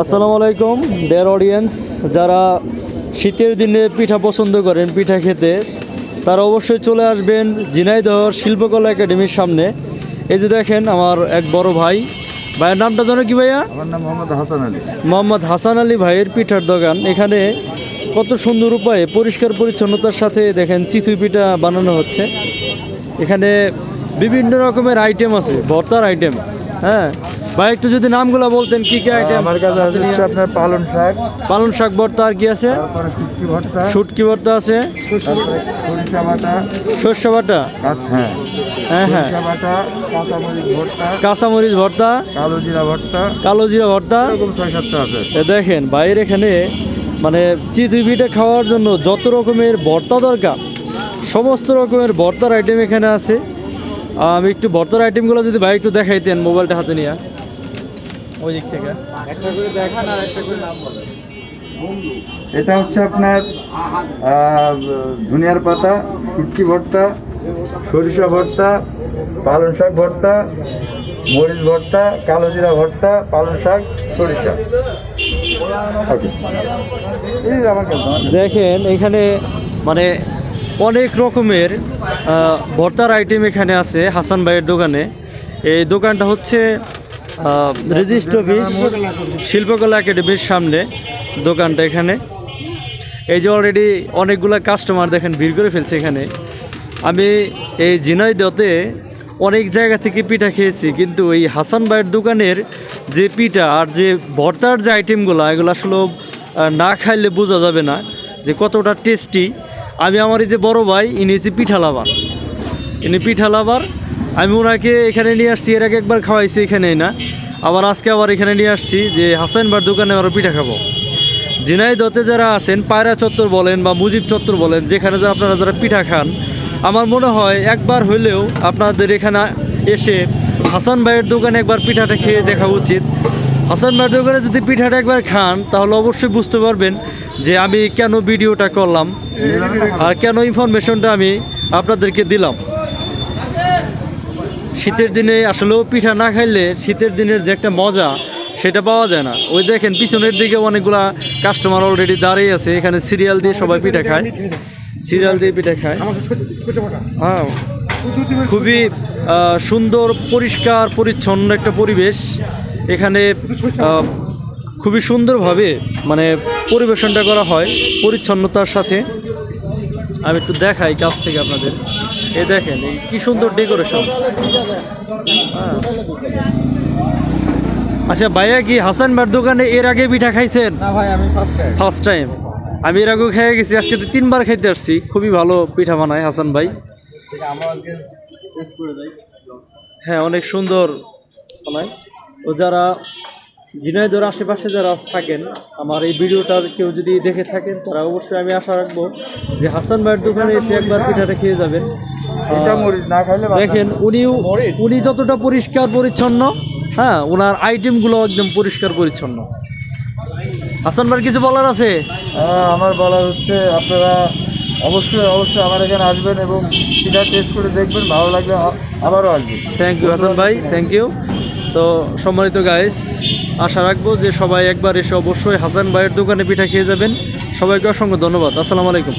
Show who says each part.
Speaker 1: আসসালামু আলাইকুম dare audience যারা শীতের দিনে পিঠা পছন্দ করেন পিঠা খেতে তারা অবশ্যই চলে আসবেন ঝিনাইদহ শিল্পকলা একাডেমির সামনে। এই যে দেখেন আমার এক বড় ভাই। ভাইয়ের নামটা জানো কি ভাইয়া?
Speaker 2: আমার নাম মোহাম্মদ হাসান আলী।
Speaker 1: মোহাম্মদ হাসান আলী ভাইয়ের পিঠার দোকান। এখানে কত সুন্দর উপায়ে পরিষ্কার পরিচ্ছন্নতার সাথে দেখেন চিতুই পিঠা বানানো হচ্ছে। এখানে বিভিন্ন রকমের আইটেম আছে ভর্তার আইটেম হ্যাঁ? ভাই একটু যদি নামগুলো বলতেন কি কি আইটেম
Speaker 2: আমার কাছে আছে হচ্ছে আপনার পালন শাক।
Speaker 1: পালন শাক ভর্তা আর কি আছে?
Speaker 2: শুটকি ভর্তা।
Speaker 1: শুটকি ভর্তা আছে।
Speaker 2: সরিষা বাটা।
Speaker 1: শস্য বাটা?
Speaker 2: হ্যাঁ।
Speaker 1: হ্যাঁ হ্যাঁ।
Speaker 2: সরিষা বাটা কাঁচামরিচ ভর্তা।
Speaker 1: কাঁচামরিচ ভর্তা।
Speaker 2: কালো জিরা ভর্তা।
Speaker 1: কালো জিরা ভর্তা।
Speaker 2: এরকম ছয় সাতটা আছে।
Speaker 1: দেখেন বাইরে এখানে মানে পিঠা খাওয়ার জন্য যত রকমের ভর্তা দরকার সমস্ত রকমের ভর্তার আইটেম এখানে আছে। আমি একটু ভর্তার আইটেমগুলো যদি ভাই একটু দেখাইতেন মোবাইলটা হাতে নিয়ে। ওই দিক থেকে।
Speaker 2: এটা হচ্ছে আপনার ধনিয়ার পাতা শুটকি ভর্তা সরিষা ভর্তা পালন শাক ভর্তা মরিচ ভর্তা কালো জিরা ভর্তা পালন শাক সরিষা।
Speaker 1: দেখেন এখানে মানে অনেক রকমের ভর্তার আইটেম এখানে আছে হাসান ভাইয়ের দোকানে। এই দোকানটা হচ্ছে রেজিস্ট অফিস, শিল্পকলা একাডেমির সামনে দোকানটা এখানে। এই যে অলরেডি অনেকগুলো কাস্টমার দেখেন, ভিড় করে ফেলছে এখানে। আমি এই ঝিনাইদতে অনেক জায়গা থেকে পিঠা খেয়েছি, কিন্তু এই হাসান ভাইয়ের দোকানের যে পিঠা আর যে ভর্তার যে আইটেমগুলো এগুলো আসলে না খাইলে বোঝা যাবে না যে কতটা টেস্টি আমি আমার এই যে বড় ভাই, ইনি হচ্ছে পিঠা লাভার ইনি পিঠা লাভার আমি ওনাকে এখানে নিয়ে আসছি, এর আগে একবার খাওয়াইছি এখানে না। আবার আজকে আবার এখানে নিয়ে আসছি যে হাসান ভাইয়ের দোকানে আরও পিঠা খাব। ঝিনাইদতে যারা আছেন, পায়রা চত্বর বলেন বা মুজিব চত্বর বলেন, যেখানে যারা আপনারা যারা পিঠা খান, আমার মনে হয় একবার হইলেও আপনাদের এখানে এসে হাসান ভাইয়ের দোকানে একবার পিঠাটা খেয়ে দেখা উচিত। হাসান ভাইয়ের দোকানে যদি পিঠাটা একবার খান, তাহলে অবশ্যই বুঝতে পারবেন যে আমি কেন ভিডিওটা করলাম আর কেন ইনফরমেশনটা আমি আপনাদেরকে দিলাম। শীতের দিনে আসলেও পিঠা না খাইলে শীতের দিনের যে একটা মজা সেটা পাওয়া যায় না। ওই দেখেন পিছনের দিকে অনেকগুলা কাস্টমার অলরেডি দাঁড়িয়ে আছে। এখানে সিরিয়াল দিয়ে সবাই পিঠা খায়। সিরিয়াল দিয়ে পিঠা খায়। হ্যাঁ। খুবই সুন্দর পরিষ্কার পরিচ্ছন্ন একটা পরিবেশ। এখানে খুবই সুন্দরভাবে মানে পরিবেশনটা করা হয় পরিচ্ছন্নতার সাথে। আমি একটু দেখাই কাছ থেকে আপনাদের। এই দেখেন এই কি সুন্দর ডেকোরেশন আচ্ছা ভাইয়া কি হাসান ভাইয়ের দোকানে এর আগে পিঠা খাইছেন?
Speaker 2: না ভাই আমি ফার্স্ট টাইম
Speaker 1: ফার্স্ট টাইম আমি এর আগেও খেয়ে গেছি আজকে তো তিনবার খাইতে আসছি। খুবই ভালো পিঠা বানায় হাসান ভাই।
Speaker 2: আমরা আজকে টেস্ট করে যাই।
Speaker 1: হ্যাঁ অনেক সুন্দর। বানায় ও যারা ঝিনাইদর আশেপাশে যারা থাকেন আমার এই ভিডিওটা কেউ যদি দেখে থাকেন তারা অবশ্যই আমি আশা রাখব যে হাসান ভাইয়ের দোকানে এসে একবার পিঠাটা খেয়ে যাবেন। দেখেন উনিও উনি যতটা পরিষ্কার পরিচ্ছন্ন হ্যাঁ ওনার আইটেমগুলো একদম পরিষ্কার পরিচ্ছন্ন। হাসান ভাইয়ের কিছু বলার আছে?
Speaker 2: হ্যাঁ, আমার বলার হচ্ছে আপনারা অবশ্যই অবশ্যই আমার এখানে আসবেন এবং পিঠা টেস্ট করে দেখবেন ভালো লাগবে আবারও আসবেন।
Speaker 1: থ্যাংক ইউ হাসান ভাই থ্যাংক ইউ তো সম্মানিত গাইস আশা রাখব যে সবাই একবার এসে অবশ্যই হাসান ভাইয়ের দোকানে পিঠা খেয়ে যাবেন। সবাইকে অসংখ্য ধন্যবাদ। আসসালামু আলাইকুম।